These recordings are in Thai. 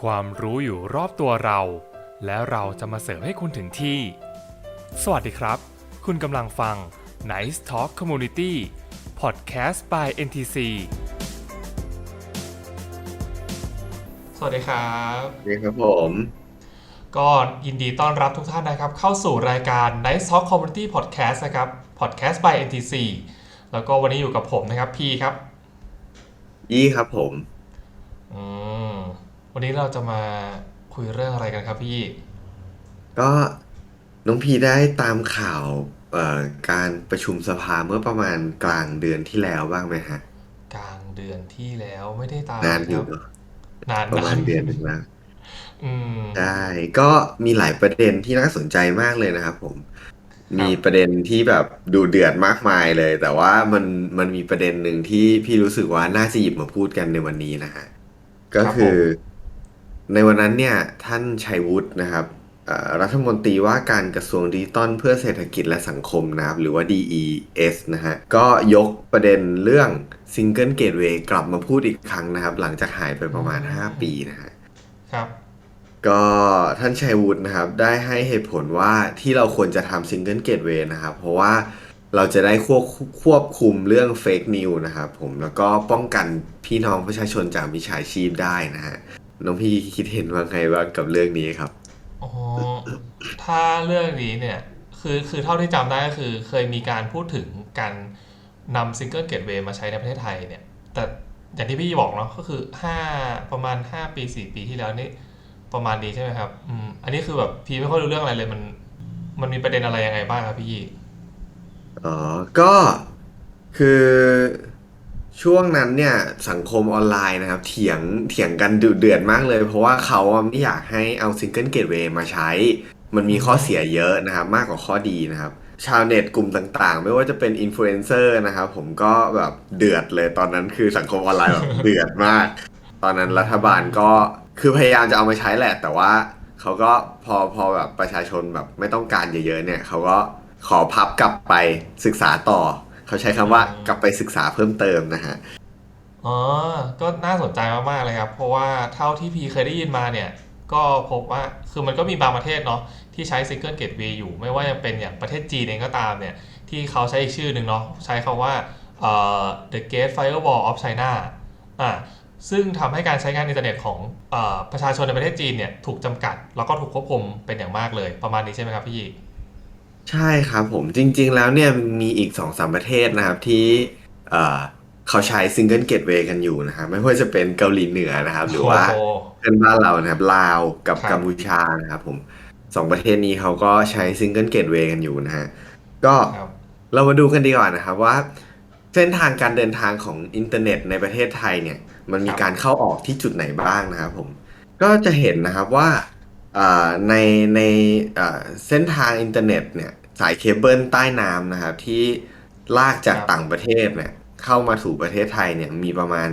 ความรู้อยู่รอบตัวเรา แล้วเราจะมาเสิร์ฟให้คุณถึงที่ สวัสดีครับ คุณกำลังฟัง Nice Talk Community Podcast by NTC สวัสดีครับนี่ครับผม ก็ยินดีต้อนรับทุกท่านนะครับ เข้าสู่รายการ Nice Talk Community Podcast นะครับ Podcast by NTC แล้วก็วันนี้อยู่กับผมนะครับ พี่ครับ ยี่ครับผมอืม วันนี้เราจะมาคุยเรื่องอะไรกันครับพี่ ก็น้องพีได้ตามข่าวเอ่อการประชุมสภาเมื่อประมาณกลางเดือนที่แล้วบ้างไหมฮะ กลางเดือนที่แล้วไม่ได้ตามนานอยู่ครับ เนอะนานประมาณนเดือนหนึ่งแล้ว อืม ใช่ก็มีหลายประเด็นที่น่าสนใจมากเลยนะครับผมมีประเด็นที่แบบดูเดือดมากมายเลย แต่ว่ามันมันมีประเด็นหนึ่งที่พี่รู้สึกว่าน่าจะหยิบมาพูดกันในวันนี้นะฮะก็คือ ในวันนั้นเนี่ยท่านชัยวุฒินะครับเอ่อรัฐมนตรีว่าการกระทรวงดิจิตอลเพื่อเศรษฐกิจและสังคมนะครับหรือว่า DES นะฮะก็ยกประเด็นเรื่อง Single Gateway กลับมาพูดอีกครั้งนะครับ หลังจากหายไปประมาณ 5 ปีนะฮะครับ ก็ท่านชัยวุฒินะครับ ได้ให้เหตุผลว่าที่เราควรจะทำซิงเกิลเกตเวย์นะครับ เพราะว่าเราจะได้ควบควบคุมเรื่องเฟกนิวนะครับผมแล้วก็ป้องกันพี่น้องประชาชนจากมิจฉาชีพได้นะฮะ น้องพี่คิดเห็นว่าไงบ้างกับเรื่องนี้ครับอ๋อถ้าเรื่องนี้เนี่ยคือคือเท่าที่จำได้ก็คือเคยมีการพูดถึงการนำซิงเกิลเกตเวย์มาใช้ในประเทศไทยเนี่ย แต่อย่างที่พี่บอกเนาะก็คือห้าประมาณห้าปีสี่ปีที่แล้วนี่ประมาณนี้ใช่ไหมครับอืมอันนี้คือแบบพี่ไม่ค่อยรู้เรื่องอะไรเลยมัน มันมีประเด็นอะไรยังไงบ้างครับพี่อ๋อก็คือ ช่วงนั้นเนี่ยสังคมออนไลน์นะครับ เถียงเถียงกันดุเดือดมากเลย เพราะว่าเขาไม่อยากให้เอาซิงเกิลเกตเวย์มาใช้ มันมีข้อเสียเยอะนะครับ มากกว่าข้อดีนะครับ ชาวเน็ตกลุ่มต่างๆ ไม่ว่าจะเป็นอินฟลูเอนเซอร์นะครับผมก็แบบเดือดเลยตอนนั้นคือสังคมออนไลน์แบบเดือดมาก ตอนนั้นรัฐบาลก็คือพยายามจะเอามาใช้แหละ แต่ว่าเขาก็พอพอแบบประชาชนแบบไม่ต้องการเยอะๆเนี่ยเขาก็ขอพับกลับไปศึกษาต่อ เขาใช้คำว่ากลับไปศึกษาเพิ่มเติมนะฮะอ๋อ ก็น่าสนใจมากๆเลยครับ เพราะว่าเท่าที่พีเคยได้ยินมาเนี่ย ก็พบว่าคือมันก็มีบางประเทศเนาะที่ใช้ Single Gateway อยู่ ไม่ว่าจะเป็นอย่างประเทศจีนเองก็ตามเนี่ย ที่เขาใช้อีกชื่อหนึ่งเนาะใช้คาว่าเอ่อ the Gate Firewall of China อ่าซึ่งทำให้การใช้งานอินเทอร์เน็ตของอประชาชนในประเทศจีนเนี่ยถูกจำกัด แล้วก็ถูกควบคุมเป็นอย่างมากเลยประมาณนี้ใช่ไหมครับพี่ ใช่ครับผมจริง ๆ แล้วเนี่ยมีอีกสองสามประเทศนะครับที่เอ่อเขาใช้ซิงเกิลเกตเวย์กันอยู่นะครับไม่ว่าจะเป็นเกาหลีเหนือนะครับ หรือว่าโอ้โห เพื่อนบ้านเรานะครับลาวกับครับ กัมพูชานะครับผมสองประเทศนี้เขาก็ใช้ซิงเกิลเกตเวย์กันอยู่นะฮะก็ครับ เรามาดูกันดีกว่านะครับว่า เส้นทางการเดินทางของอินเทอร์เน็ตในประเทศไทยเนี่ย มันมีครับ การเข้าออกที่จุดไหนบ้างนะครับผมก็จะเห็นนะครับว่า อ่าในในอ่าเส้นทางอินเทอร์เน็ตเนี่ย สายเคเบิลใต้น้ำนะครับที่ลากจากต่างประเทศเนี่ยเข้ามาสู่ประเทศไทยเนี่ยมีประมาณ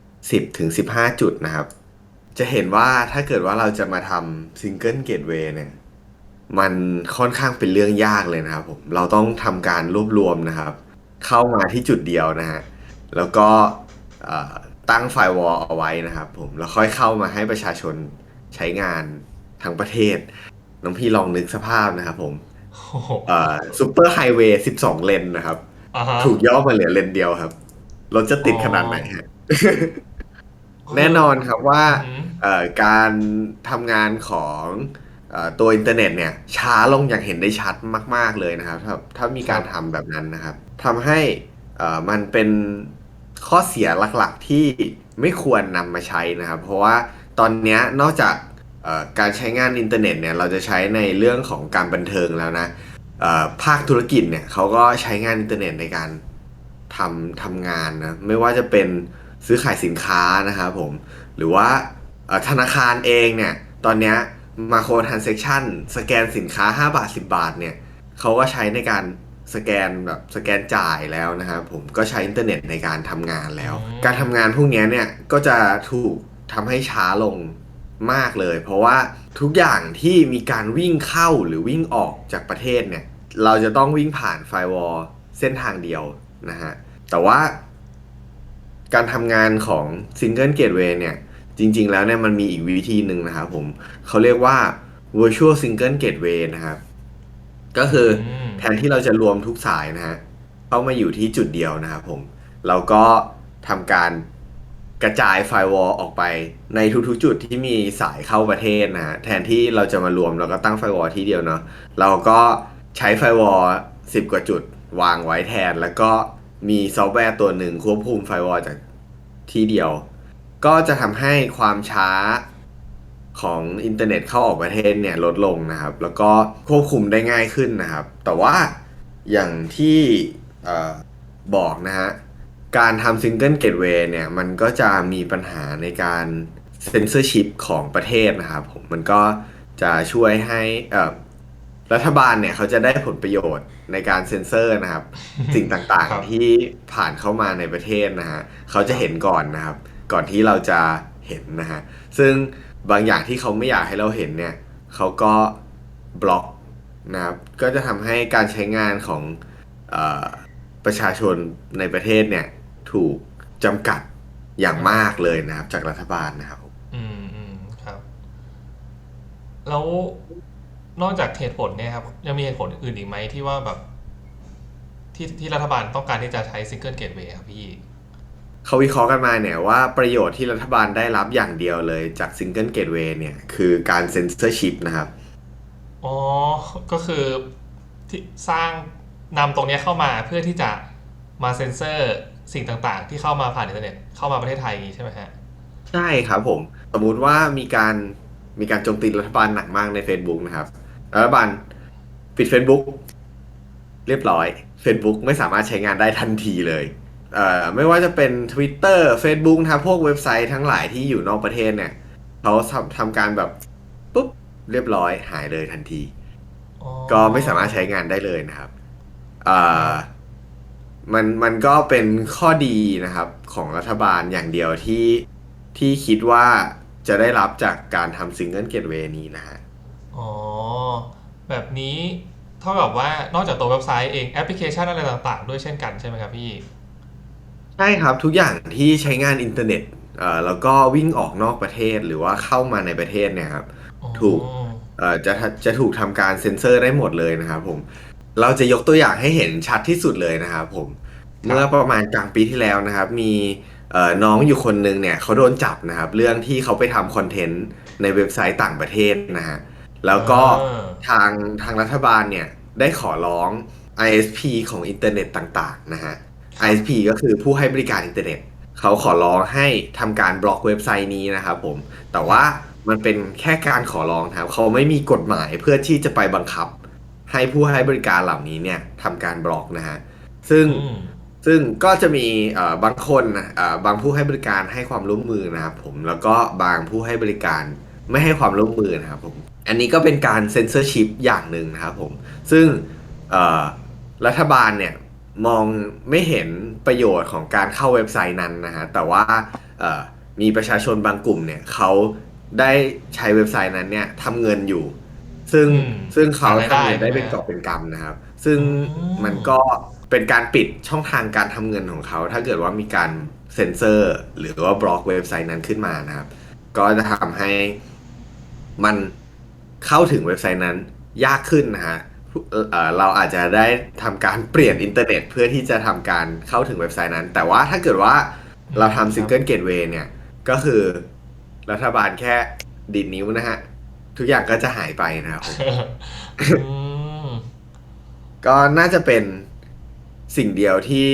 10ถึง15 จุดนะครับ จะเห็นว่าถ้าเกิดว่าเราจะมาทำซิงเกิลเกตเวย์เนี่ยมันค่อนข้างเป็นเรื่องยากเลยนะครับผมเราต้องทำการรวบรวมนะครับ เข้ามาที่จุดเดียวนะฮะแล้วก็ตั้งไฟวอลเอาไว้นะครับผมแล้วค่อยเข้ามาให้ประชาชนใช้งานทั้งประเทศน้องพี่ลองนึกสภาพนะครับผม ซูเปอร์ไฮเวย์12เลนนะครับอ่าฮะถูกย่อมาเหลือเลนเดียวครับ รถจะติดขนาดไหนฮะแน่นอนครับว่าอืมเอ่อการทำงานของเอ่อตัวอินเทอร์เน็ตเนี่ยช้าลงอย่างเห็นได้ชัดมาก ๆเลยนะครับ ถ้าถ้ามีการทำแบบนั้นนะครับทำให้เอ่อมันเป็นข้อเสียหลักๆที่ไม่ควรนำมาใช้นะครับ เพราะว่าตอนเนี้ยนอกจากเอ่อ การใช้งานอินเทอร์เน็ตเนี่ยเราจะใช้ในเรื่องของการบันเทิงแล้วนะเอ่อภาคธุรกิจเนี่ยเขาก็ใช้งานอินเทอร์เน็ตในการทำทำงานนะไม่ว่าจะเป็นซื้อขายสินค้านะครับผมหรือว่าเอ่อธนาคารเองเนี่ยตอนเนี้ยมาโครทรานเซ็คชันสแกนสินค้า 5 บาท 10 บาทเนี่ยเขาก็ใช้ในการสแกนแบบสแกนจ่ายแล้วนะครับผมก็ใช้อินเทอร์เน็ตในการทำงานแล้วอืมการทำงานพวกเนี้ยเนี่ยก็จะถูกทำให้ช้าลง มากเลย เพราะว่าทุกอย่างที่มีการวิ่งเข้าหรือวิ่งออกจากประเทศเนี่ย เราจะต้องวิ่งผ่านไฟวอลเส้นทางเดียวนะฮะ แต่ว่าการทำงานของ Single Gateway เนี่ย จริง ๆ แล้วเนี่ยมันมีอีกวิธีหนึ่งนะครับผมเขาเรียกว่า virtual single gateway นะครับ ก็คืออมแทนที่เราจะรวมทุกสายนะฮะเข้ามาอยู่ที่จุดเดียวนะครับผม เราก็ทำการ กระจายไฟวอลออกไปในทุกๆจุดที่มีสายเข้าประเทศนะฮะแทนที่เราจะมารวมเราก็ตั้งไฟวอลที่เดียวเนาะเราก็ใช้ไฟวอลสิบกว่าจุดวางไว้แทน แล้วก็มีซอฟต์แวร์ตัวหนึ่งควบคุมไฟวอลจากที่เดียว ก็จะทำให้ความช้าของอินเทอร์เน็ตเข้าออกประเทศเนี่ยลดลงนะครับ แล้วก็ควบคุมได้ง่ายขึ้นนะครับ แต่ว่าอย่างที่ออบอกนะฮะ การทำซิงเกิลเกตเวย์เนี่ย มันก็จะมีปัญหาในการเซนเซอร์ชิพของประเทศนะครับผมมันก็จะช่วยให้เอ่อรัฐบาลเนี่ยเขาจะได้ผลประโยชน์ในการเซ็นเซอร์นะครับ สิ่งต่างครับๆที่ผ่านเข้ามาในประเทศนะฮะเขาจะเห็นก่อนนะครับ ก่อนที่เราจะเห็นนะฮะซึ่งบางอย่างที่เขาไม่อยากให้เราเห็นเนี่ยเขาก็บล็อกนะครับก็จะทำให้การใช้งานของเออประชาชนในประเทศเนี่ย ถูกจำกัดอย่างมากเลยนะครับ จากรัฐบาลนะครับ อืมอืมครับ แล้วนอกจากเหตุผลเนี่ยครับ ยังมีเหตุผลอื่นอีกไหมที่ว่าแบบที่ที่รัฐบาลต้องการที่จะใช้ซิงเกิลเกตเวย์ครับพี่ เขาวิเคราะห์กันมาเนี่ยว่าประโยชน์ที่รัฐบาลได้รับอย่างเดียวเลยจากซิงเกิลเกตเวย์เนี่ย คือการเซ็นเซอร์ชิพนะครับ อ๋อ ก็คือที่สร้างนำตรงเนี้ยเข้ามาเพื่อที่จะมาเซ็นเซอร์ สิ่งต่างๆ ที่เข้ามาผ่านอินเทอร์เน็ตเข้ามาประเทศไทยอย่างนี้ใช่ไหมฮะใช่ครับผม สมมุติว่ามีการมีการโจมตีรัฐบาลหนักมากใน Facebook นะครับ รัฐบาลปิด Facebook เรียบร้อย Facebook ไม่สามารถใช้งานได้ทันทีเลยเอ่อไม่ว่าจะเป็น Twitter Facebook นะครับพวกเว็บไซต์ทั้งหลายที่อยู่นอกประเทศเนี่ยเขาทำทำการแบบปุ๊บเรียบร้อยหายเลยทันทีอ๋อก็ไม่สามารถใช้งานได้เลยนะครับอ่า มันมันก็เป็นข้อดีนะครับของรัฐบาลอย่างเดียวที่ที่คิดว่าจะได้รับจากการทำซิงเกิลเกตเวย์นี้นะฮะ อ๋อ แบบนี้เท่ากับว่านอกจากตัวเว็บไซต์เองแอปพลิเคชันอะไรต่างๆ ด้วยเช่นกันใช่ไหมครับพี่ ใช่ครับทุกอย่างที่ใช้งานอินเทอร์เน็ตเอ่อแล้วก็วิ่งออกนอกประเทศหรือว่าเข้ามาในประเทศเนี่ยครับอ๋อถูกเอ่อจะจะถูกทำการเซ็นเซอร์ได้หมดเลยนะครับผม เราจะยกตัวอย่างให้เห็นชัดที่สุดเลยนะครับผม เมื่อประมาณกลางปีที่แล้วนะครับ มีเอ่อน้องอยู่คนหนึ่งเนี่ยเขาโดนจับนะครับ เรื่องที่เขาไปทำคอนเทนต์ในเว็บไซต์ต่างประเทศนะฮะแล้วก็อ่าทางทางรัฐบาลเนี่ยได้ขอร้อง ISP ของอินเทอร์เน็ตต่างๆนะฮะ ISP ก็คือผู้ให้บริการอินเทอร์เน็ตเขาขอร้องให้ทำการบล็อกเว็บไซต์นี้นะครับผม แต่ว่ามันเป็นแค่การขอร้องนะครับเขาไม่มีกฎหมายเพื่อที่จะไปบังคับ ให้ผู้ให้บริการเหล่านี้เนี่ยทำการบล็อกนะฮะซึ่งอืมซึ่งก็จะมีเอ่อบางคนนะเอ่อบางผู้ให้บริการให้ความร่วมมือนะครับผมแล้วก็บางผู้ให้บริการไม่ให้ความร่วมมือนะครับผมอันนี้ก็เป็นการเซ็นเซอร์ชิพอย่างหนึ่งนะครับผมซึ่งเอ่อรัฐบาลเนี่ยมองไม่เห็นประโยชน์ของการเข้าเว็บไซต์นั้นนะฮะแต่ว่าเอ่อมีประชาชนบางกลุ่มเนี่ยเขาได้ใช้เว็บไซต์นั้นเนี่ยทำเงินอยู่ ซึ่งอืมซึ่งเขาหารายได้ทำเงินได้เป็นใช่ไหมกอบเป็นกำนะครับ ซึ่งอืมมันก็เป็นการปิดช่องทางการทำเงินของเขา ถ้าเกิดว่ามีการเซ็นเซอร์ หรือว่าบล็อกเว็บไซต์นั้นขึ้นมานะครับ ก็จะทำให้มันเข้าถึงเว็บไซต์นั้นยากขึ้นนะฮะเอ่อเราอาจจะได้ทำการเปลี่ยนอินเทอร์เน็ต เพื่อที่จะทำการเข้าถึงเว็บไซต์นั้น แต่ว่าถ้าเกิดว่าเราทำซิงเกิลเกตเวย์เนี่ย ก็คือรัฐบาลแค่ดีดนิ้วนะฮะ ทุกอย่างก็จะหายไปนะครับผมอืมก็น่าจะเป็นสิ่งเดียวที่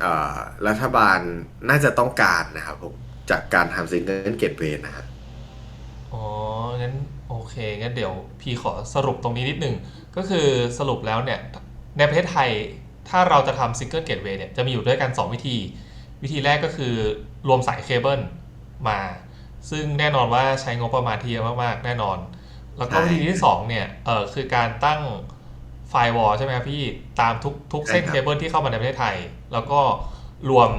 เอ่อรัฐบาลน่าจะต้องการนะครับผมจากการทำซิงเกิลเกตเวย์นะครับอ๋อ งั้นโอเค งั้นเดี๋ยวพี่ขอสรุปตรงนี้นิดหนึ่ง ก็คือสรุปแล้วเนี่ย ในประเทศไทยถ้าเราจะทำซิงเกิลเกตเวย์เนี่ย จะมีอยู่ด้วยกัน 2 วิธี วิธีแรกก็คือรวมสายเคเบิลมา ซึ่งแน่นอนว่าใช้งบประมาณที่เยอะมากๆ แน่นอน แล้วก็ใช่วิธีที่2เนี่ยเออคือการตั้งไฟวอลใช่ไหมครับพี่ตามทุกทุกเส้นใช่ครับเคเบิลที่เข้ามาในประเทศไทย แล้วก็รวม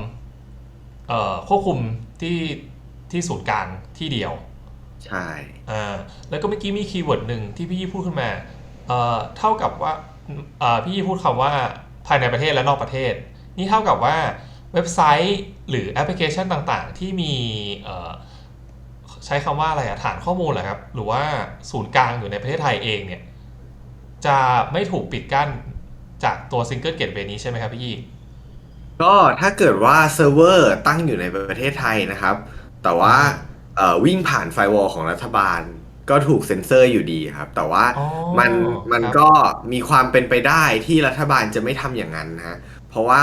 เอ่อควบคุมที่ที่ศูนย์กลางที่เดียว ใช่อ่าแล้วก็เมื่อกี้มีคีย์เวิร์ดหนึ่งที่พี่ยี่พูดขึ้นมาเอ่อเท่ากับว่าเอ่อพี่ยี่พูดคำว่าภายในประเทศและนอกประเทศ นี่เท่ากับว่าเว็บไซต์หรือแอปพลิเคชันต่างๆ ที่มีเอ่อ ใช้คำว่าอะไรอะฐานข้อมูลเหรอครับ หรือว่าศูนย์กลางอยู่ในประเทศไทยเองเนี่ย จะไม่ถูกปิดกั้นจากตัวซิงเกิลเกตเวนี้ใช่ไหมครับพี่ยี่ก็ถ้าเกิดว่าเซิร์ฟเวอร์ตั้งอยู่ในประเทศไทยนะครับ แต่ว่าเอ่อวิ่งผ่านไฟวอลของรัฐบาล ก็ถูกเซ็นเซอร์อยู่ดีครับ แต่ว่าอ๋อมันมันครับก็มีความเป็นไปได้ที่รัฐบาลจะไม่ทำอย่างนั้นนะฮะเพราะว่า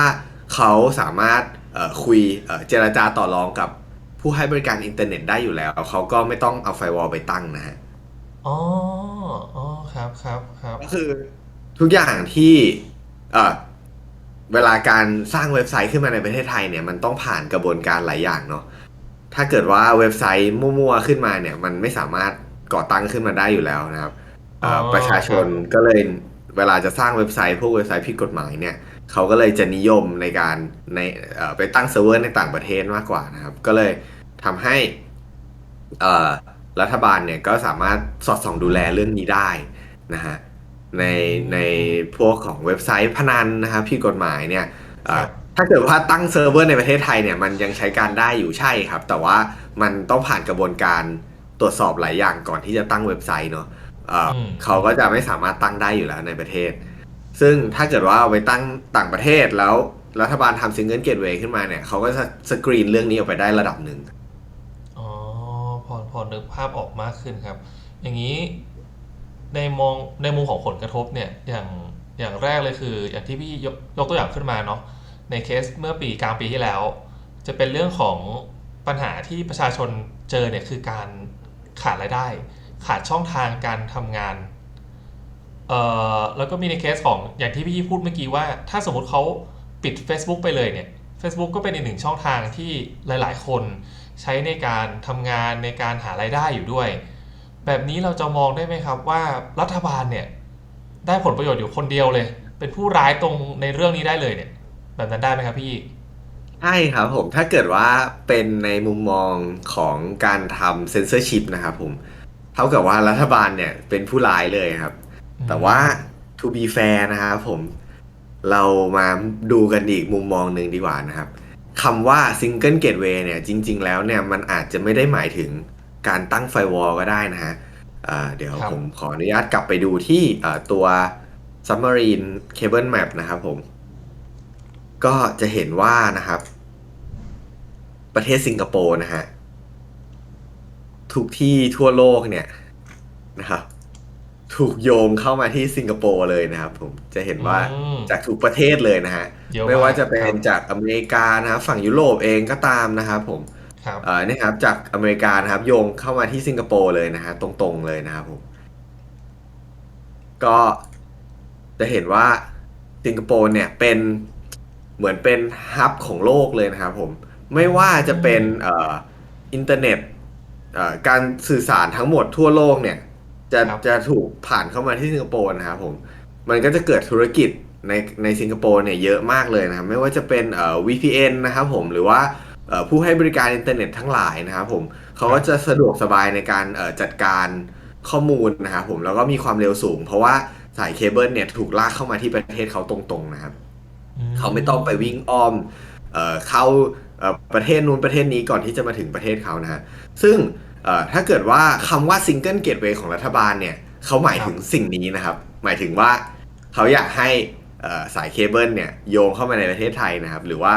เขาสามารถเอ่อคุยเอ่อเจรจาต่อรองกับ ผู้ให้บริการอินเทอร์เน็ตได้อยู่แล้ว เขาก็ไม่ต้องเอาไฟวอลไปตั้งนะฮะอ๋ออ๋อครับครับครับก็คือทุกอย่างที่เอ่อเวลาการสร้างเว็บไซต์ขึ้นมาในประเทศไทยเนี่ยมันต้องผ่านกระบวนการหลายอย่างเนาะถ้าเกิดว่าเว็บไซต์มั่วๆขึ้นมาเนี่ย มันไม่สามารถก่อตั้งขึ้นมาได้อยู่แล้วนะครับเอ่ออ๋อประชาชนครับก็เลยเวลาจะสร้างเว็บไซต์พวกเว็บไซต์ผิดกฎหมายเนี่ย เขาก็เลยจะนิยมในการในเอ่อไปตั้งเซิร์ฟเวอร์ในต่างประเทศมากกว่านะครับ ก็เลยทำให้เอ่อรัฐบาลเนี่ยก็สามารถสอดส่องดูแลเรื่องนี้ได้นะฮะในในพวกของเว็บไซต์พนันนะครับผิดกฎหมายเนี่ยเอ่อครับถ้าเกิดว่าตั้งเซิร์ฟเวอร์ในประเทศไทยเนี่ยมันยังใช้การได้อยู่ใช่ครับ แต่ว่ามันต้องผ่านกระบวนการตรวจสอบหลายอย่างก่อนที่จะตั้งเว็บไซต์เนาะเอ่ออมเขาก็จะไม่สามารถตั้งได้อยู่แล้วในประเทศ ซึ่งถ้าเกิดว่าเอาไปตั้งต่างประเทศแล้วรัฐบาลทำซิงเกิลเกตเวย์ขึ้นมาเนี่ย เขาก็จะสกรีนเรื่องนี้ออกไปได้ระดับหนึ่ง อ๋อ พอพอนึกภาพออกมากขึ้นครับ อย่างนี้ในมองในมุมของผลกระทบเนี่ย อย่างอย่างแรกเลยคือ อย่างที่พี่ยกยกตัวอย่างขึ้นมาเนาะ ในเคสเมื่อปีกลางปีที่แล้ว จะเป็นเรื่องของปัญหาที่ประชาชนเจอเนี่ยคือการขาดรายได้ ขาดช่องทางการทำงาน เอ่อแล้วก็มีในเคสของอย่างที่พี่พูดเมื่อกี้ว่า ถ้าสมมติเขาปิด Facebook ไปเลยเนี่ย Facebook ก็เป็นอีกหนึ่งช่องทางที่หลาย ๆ คนใช้ในการทำงานในการหารายได้อยู่ด้วย แบบนี้เราจะมองได้ไหมครับว่ารัฐบาลเนี่ยได้ผลประโยชน์อยู่คนเดียวเลย เป็นผู้ร้ายตรงในเรื่องนี้ได้เลยเนี่ย แบบนั้นได้ไหมครับพี่ใช่ครับผมถ้าเกิดว่าเป็นในมุมมองของการทำเซนเซอร์ชิพนะครับผม เท่ากับว่ารัฐบาลเนี่ยเป็นผู้ร้ายเลยครับ แต่ว่า to be fair นะครับผมเรามาดูกันอีกมุมมองหนึ่งดีกว่านะครับคำว่า single gateway เนี่ยจริง ๆ แล้วเนี่ยมันอาจจะไม่ได้หมายถึงการตั้งไฟวอลก็ได้นะฮะอ่าเดี๋ยวครับผมขออนุญาตกลับไปดูที่เอ่อตัว submarine cable map นะครับผม ก็จะเห็นว่านะครับ ประเทศสิงคโปร์นะฮะทุกที่ทั่วโลกเนี่ยนะครับ ถูกโยงเข้ามาที่สิงคโปร์เลยนะครับผมจะเห็นว่าอืม จากทุกประเทศเลยนะฮะเยอะมากไม่ว่าจะเป็ครันบจากอเมริกานะครับฝั่งยุโรปเองก็ตามนะครับผมครับ เอ่อเนี่ยครับจากอเมริกานะครับโยงเข้ามาที่สิงคโปร์เลยนะฮะตรงๆเลยนะครับผมก็จะเห็นว่าสิงคโปร์เนี่ยเป็นเหมือนเป็นฮับของโลกเลยนะครับผมไม่ว่าจะเป็นเอ่ออินเทอร์เน็ตเอ่อการสื่อสารทั้งหมดทั่วโลกเนี่ย จะครับ จะถูกผ่านเข้ามาที่สิงคโปร์นะครับผม มันก็จะเกิดธุรกิจในในสิงคโปร์เนี่ยเยอะมากเลยนะครับ ไม่ว่าจะเป็นเอ่อ VPN นะครับผมหรือว่าเอ่อผู้ให้บริการอินเทอร์เน็ตทั้งหลายนะครับผมเขาก็จะสะดวกสบายในการเอ่อจัดการข้อมูลนะครับผมแล้วก็มีความเร็วสูง เพราะว่าสายเคเบิลเนี่ยถูกลากเข้ามาที่ประเทศเขาตรงๆนะครับ เขาไม่ต้องไปวิ่งอ้อมเอ่อเข้าเอ่อประเทศนู้นประเทศนี้ก่อนที่จะมาถึงประเทศเขานะฮะ ซึ่งเอ่อ ถ้าเกิดว่าคำว่า Single Gateway ของรัฐบาลเนี่ยเขาหมายถึงสิ่งนี้นะครับ หมายถึงว่าเขาอยากให้เอ่อสายเคเบิลเนี่ยโยงเข้ามาในประเทศไทยนะครับ หรือว่า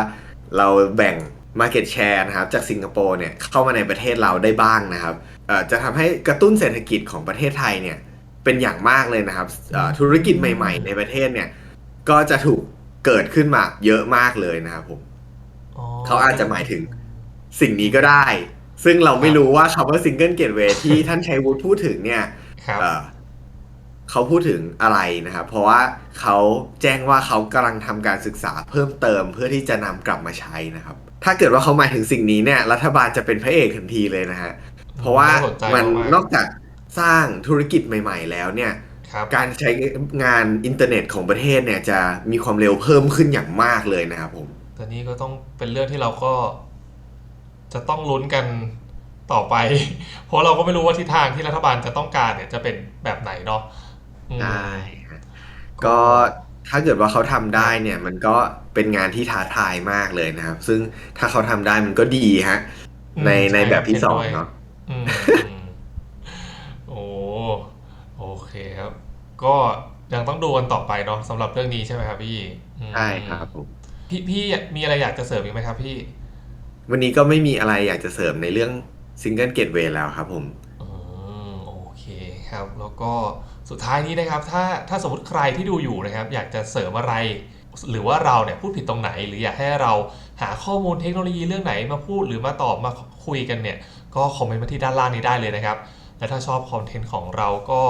เราแบ่ง Market Share นะครับจากสิงคโปร์เนี่ยเข้ามาในประเทศเราได้บ้างนะครับเอ่อจะทำให้กระตุ้นเศรษฐกิจของประเทศไทยเนี่ยเป็นอย่างมากเลยนะครับเอ่อธุรกิจใหม่ ๆ ในประเทศเนี่ยก็จะถูกเกิดขึ้นมาเยอะมากเลยนะครับผมอ๋อเขาอาจจะหมายถึงสิ่งนี้ก็ได้ ซึ่งเราไม่รู้ว่าคำว่า Single Gateway ที่ท่านชัยวุฒิพูดถึงเนี่ยครับเอ่อเขาพูดถึงอะไรนะครับ เพราะว่าเขาแจ้งว่าเขากำลังทำการศึกษาเพิ่มเติมเพื่อที่จะนำกลับมาใช้นะครับ ถ้าเกิดว่าเขาหมายถึงสิ่งนี้เนี่ย รัฐบาลจะเป็นพระเอกทันทีเลยนะฮะ เพราะว่าน่าสนใจมันมากนอกจากสร้างธุรกิจใหม่ ๆ แล้วเนี่ยครับการใช้งานอินเทอร์เน็ตของประเทศเนี่ยจะมีความเร็วเพิ่มขึ้นอย่างมากเลยนะครับผมแต่นี่ก็ต้องเป็นเรื่องที่เราก็ จะต้องลุ้นกันต่อไป เพราะเราก็ไม่รู้ว่าทิศทางที่รัฐบาลจะต้องการเนี่ยจะเป็นแบบไหนเนาะอืมได้ฮะก็ถ้าเกิดว่าเขาทำได้เนี่ย มันก็เป็นงานที่ท้าทายมากเลยนะครับ ซึ่งถ้าเขาทำได้มันก็ดีฮะ ในอืมในช่แบบที่เห็นสองด้วยเนาะออืมอืมโอ้โอเคครับ ก็ยังต้องดูกันต่อไปเนาะสำหรับเรื่องนี้ใช่ไหมครับพี่อืมใช่ครับผมพี่พี่มีอะไรอยากจะเสริมอีกไหมครับพี่ วันนี้ก็ไม่มีอะไรอยากจะเสริมในเรื่องซิงเกิลเกตเวย์แล้วครับผมอืมโอเคครับ แล้วก็สุดท้ายนี้นะครับถ้าถ้าสมมติใครที่ดูอยู่นะครับ อยากจะเสริมอะไร หรือว่าเราเนี่ยพูดผิดตรงไหน หรืออยากให้เราหาข้อมูลเทคโนโลยีเรื่องไหนมาพูดหรือมาตอบมาคุยกันเนี่ย ก็คอมเมนต์มาที่ด้านล่างนี้ได้เลยนะครับ และถ้าชอบคอนเทนต์ของเราก็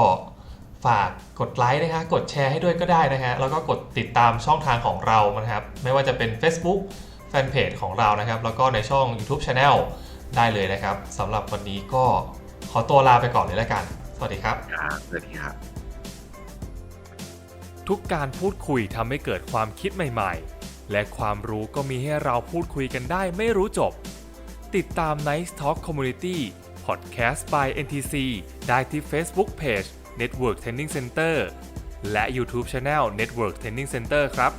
ฝากกดไลค์นะฮะกดแชร์ให้ด้วยก็ได้นะฮะแล้วก็กดติดตามช่องทางของเรานะครับ ไม่ว่าจะเป็น Facebook แฟนเพจของเรานะครับ แล้วก็ในช่อง YouTube Channel ได้เลยนะครับสำหรับวันนี้ก็ขอตัวลาไปก่อนเลยแล้วกัน สวัสดีครับครับสวัสดีครับ ทุกการพูดคุยทำให้เกิดความคิดใหม่ ๆ และความรู้ก็มีให้เราพูดคุยกันได้ไม่รู้จบ ติดตาม Nice Talk Community Podcast by NTC ได้ที่ Facebook Page Network Training Center และ YouTube Channel Network Training Center ครับ